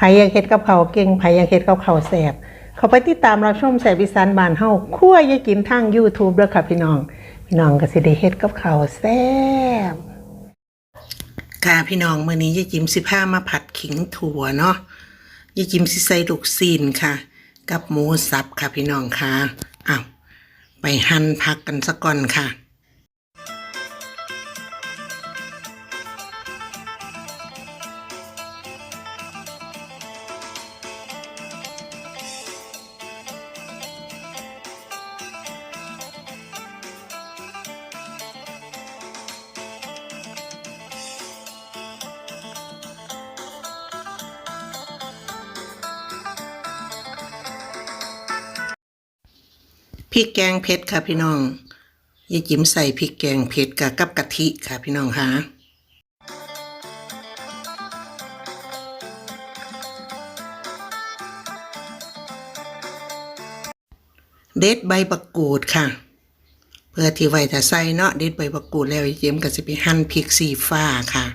ไผอยากเฮ็ดกับเขาเก่งไผอยากเฮ็ดกับเขาวแสบเขาไปติดตามรับชมแสบอีสานบ้านเฮาคั่วยายกินทาง YouTube เด้อค่ะพี่น้อง พี่น้องก็สิได้เฮ็ดกับเขาแซ่บค่ะพี่น้องมื้อนี้ยายจิมสิพามาผัดขิงถั่วเนาะยายจิมสิใส่ลูกซีนค่ะ กับหมูสับค่ะพี่น้องค่ะอ้าวไปหั่นผักกันซะก่อนค่ะ พริกแกงเผ็ดค่ะพี่น้องยายจิ๋มใส่พริกแกงเผ็ดกับกับกะทิค่ะพี่น้องค่ะเด็ดใบบักกูดค่ะ เพื่อที่ไว้ถ้าใส่เนาะเด็ดใบบักกูดแล้วยายจิ๋มก็จะไปหั่นพริกสีฟ้าค่ะ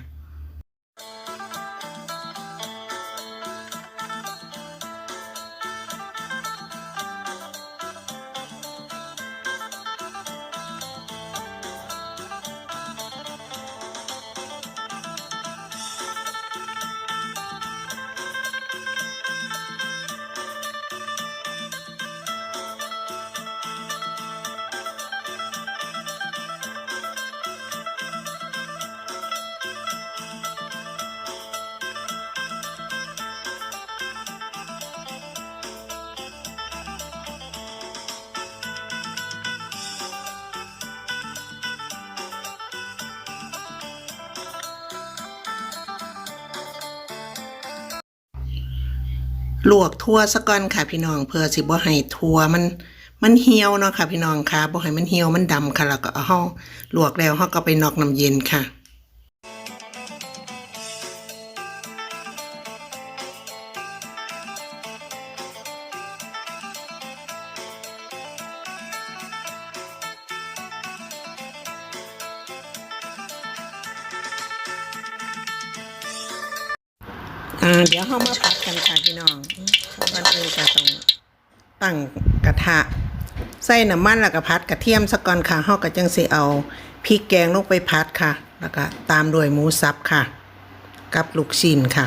ลวกทั่วซะก่อนค่ะพี่น้อง เพื่อสิบ่ให้ทั่วมันมันเหี่ยวเนาะค่ะพี่น้องค่ะบ่ให้มันเหี่ยวมันดำค่ะแล้วก็เอาเฮาลวกแล้วเฮาก็ไปนอกน้ำเย็นค่ะ อ่าเดี๋ยวเฮามาผัดกันค่ะพี่น้องมันอื่นก็ต้องตั้งกระทะ ใส่น้ำมันแล้วก็ผัดกระเทียมสะก่อนค่ะเฮาก็จังสิเอาพริกแกงลงไปผัดค่ะ แล้วก็ตามด้วยหมูสับค่ะ กับลูกชิ้นค่ะ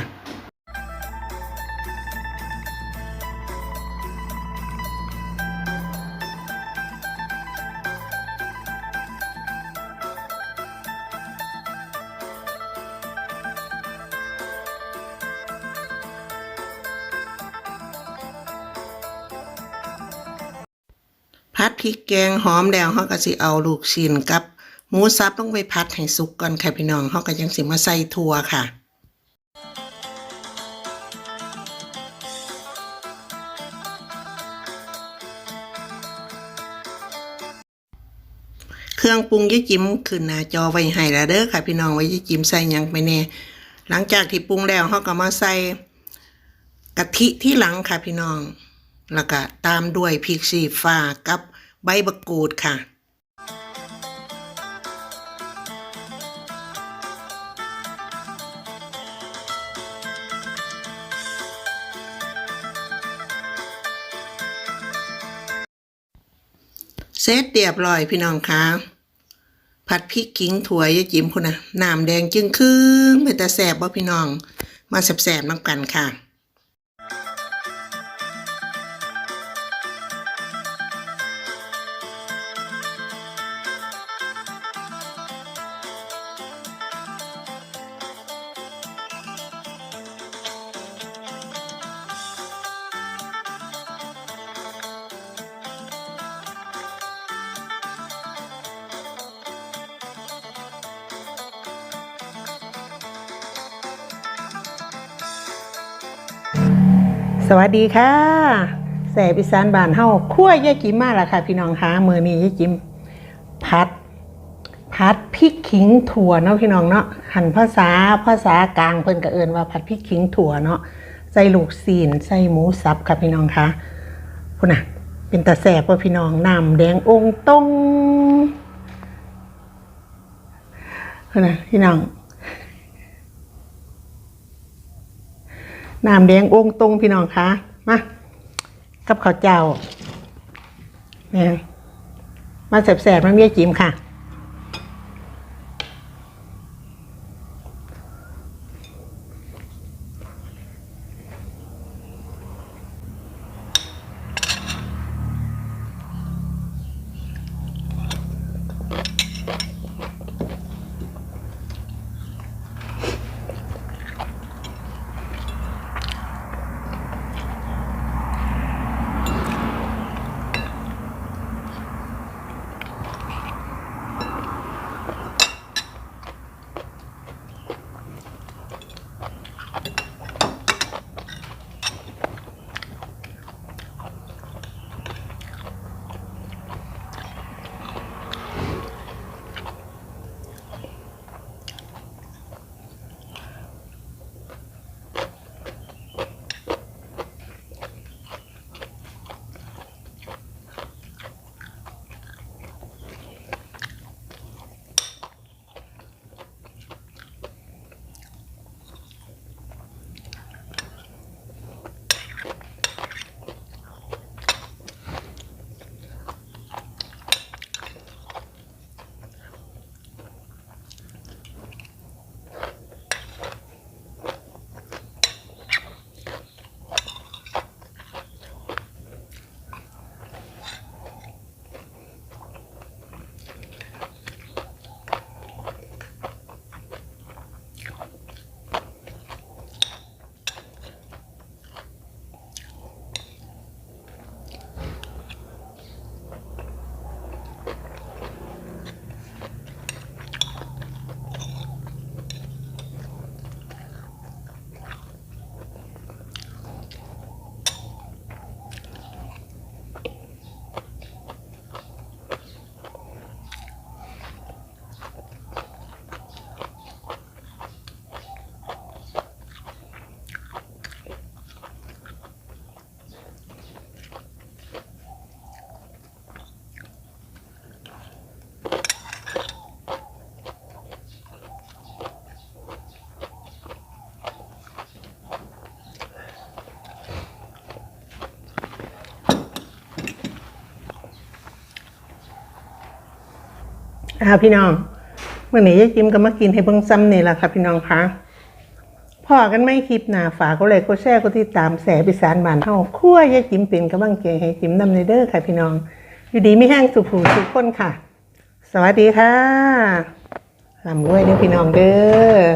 พัดพริกแกงหอมแล้วเฮาก็สิเอาลูกชิ้นกับหมูสับลงไปพัดให้สุกก่อนค่ะพี่น้องเฮาก็ยังสิมาใส่ถั่วค่ะเครื่องปรุงยายจิ๋มขึ้นหน้าจอไว้ให้แล้วเด้อค่ะ พี่น้องไว้ยายจิ๋มใส่ยังไปแน่หลังจากที่ปรุงแล้วเฮาก็มาใส่กะทิที่หลังค่ะพี่น้อง แล้วก็ตามด้วยพริกสีฟ้ากับใบบักกูดค่ะ เสร็จเรียบร้อยพี่น้องคะผัดพริกขิงถั่วยายจิ๋มพุ่นนะน้ำแดงจึงครึ่งเป็นแต่แสบบ่พี่น้อง มาแสบๆน้ำกันค่ะ สวัสดีค่ะแสบอีสานบานเฮาคั่วยายจิมมาล้วค่ะ พี่น้องคะมือนี้ยายจิมผัดผัดพริกขิงถั่วเนาะพี่น้องเนาะหันภาษาภาษากลางเพิ่นก็เอิ้นว่าผัดพริกขิงถั่วเนาะใส่ลูกซีนใส่หมูสับค่ะพี่น้องคะพุ่นน่ะ เป็นตาแสบว่าพี่น้องน้ำแดงองตงพุ่นน่ะพี่น้อง น้ำแดงองตรงพี่น้องคะมากับข้าวเจ้าเนี่ยมาแสบๆมาเมียจิมค่ะ อะพี่น้องเมื่อไหร่ยายจิมก็มากินให้เบิ่งซ้ำนี่แหละค่ะพี่น้องคะพอกันไม่คลิปหน้าฝากก็เลยก็แช่ก็ติดตามแสบิสานบานเฮาคั่วยายจิมเป็นกำลังเกงให้จิมนำในเด้อค่ะพี่น้อง อยู่ดีไม่แห้งสุขผูสุขคนค่ะ สวัสดีค่ะลำด้วยเด้อพี่น้องเด้อ